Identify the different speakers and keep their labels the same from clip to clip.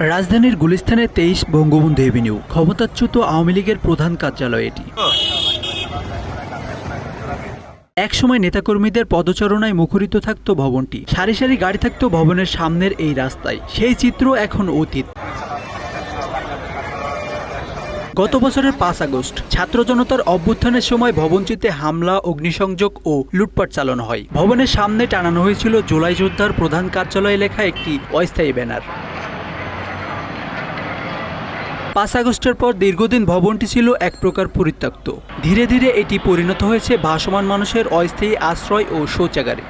Speaker 1: রাজধানীর গুলিস্তানে তেইশ বঙ্গবন্ধু এভিনিউ, ক্ষমতাচ্যুত আওয়ামী লীগের প্রধান কার্যালয় এটি। একসময় নেতাকর্মীদের পদচারণায় মুখরিত থাকত ভবনটি। সারি সারি গাড়ি থাকত ভবনের সামনের এই রাস্তায়। সেই চিত্র এখন অতীত। গত বছরের পাঁচ আগস্ট, ছাত্র জনতার অভ্যুত্থানের সময় ভবনটিতে হামলা, অগ্নিসংযোগ ও লুটপাট চালানো হয়। ভবনের সামনে টানানো হয়েছিল জুলাই যোদ্ধার প্রধান কার্যালয়ে লেখা একটি অস্থায়ী ব্যানার। পাঁচ আগস্টের পর দীর্ঘদিন ভবনটি ছিল এক প্রকার পরিত্যক্ত। ধীরে ধীরে এটি পরিণত হয়েছে ভাসমান মানুষের অস্থায়ী আশ্রয় ও শৌচাগারে।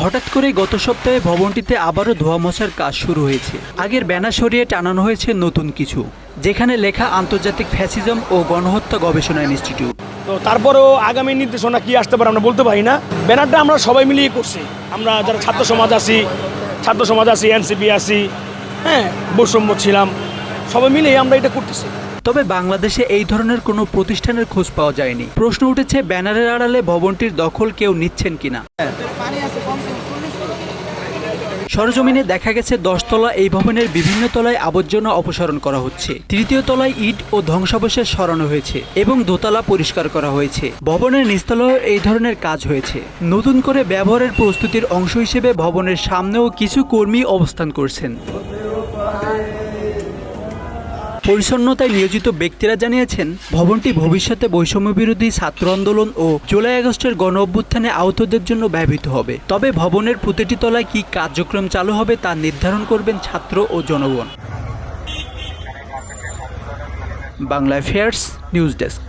Speaker 1: হঠাৎ করে গত সপ্তাহে ভবনটিতে আবারও ধোয়া মোছার কাজ শুরু হয়েছে। আগের ব্যানার সরিয়ে টানানো হয়েছে নতুন কিছু, যেখানে লেখা আন্তর্জাতিক ফ্যাসিজম ও গণহত্যা গবেষণা ইনস্টিটিউট।
Speaker 2: তো তারপরেও আগামী নির্দেশনা কি আসতে পারে আমরা বলতে পারি না। ব্যানারটা আমরা সবাই মিলিয়ে করছি। আমরা যারা ছাত্র সমাজ আছি, ছাত্র সমাজ আছি, এনসিপি আছি হ্যাঁ বৈষম্য ছিলাম। সবাই মিলিয়ে আমরা এটা করতেছি।
Speaker 1: তবে বাংলাদেশে এই ধরনের কোনো প্রতিষ্ঠানের খোঁজ পাওয়া যায়নি। প্রশ্ন উঠেছে, ব্যানারের আড়ালে ভবনটির দখল কেউ নিচ্ছেন কিনা? সরজমিনে দেখা গেছে, দশতলা এই ভবনের বিভিন্ন তলায় আবর্জনা অপসারণ করা হচ্ছে। তৃতীয় তলায় ইট ও ধ্বংসাবশেষ সরানো হয়েছে এবং দোতলা পরিষ্কার করা হয়েছে। ভবনের নিচতলায় এই ধরনের কাজ হয়েছে। নতুন করে ব্যবহারের প্রস্তুতির অংশ হিসেবে ভবনের সামনেও কিছু কর্মী অবস্থান করছেন। পরিচ্ছন্নতায় নিয়োজিত ব্যক্তিরা জানিয়েছেন, ভবনটি ভবিষ্যতে বৈষম্য বিরোধী ছাত্র আন্দোলন ও জুলাই আগস্টের গণ অভ্যুত্থানে আহতদের জন্য ব্যবহৃত হবে। তবে ভবনের প্রতিটি তলায় কী কার্যক্রম চালু হবে তা নির্ধারণ করবেন ছাত্র ও জনগণ। Bangla affairs, news desk.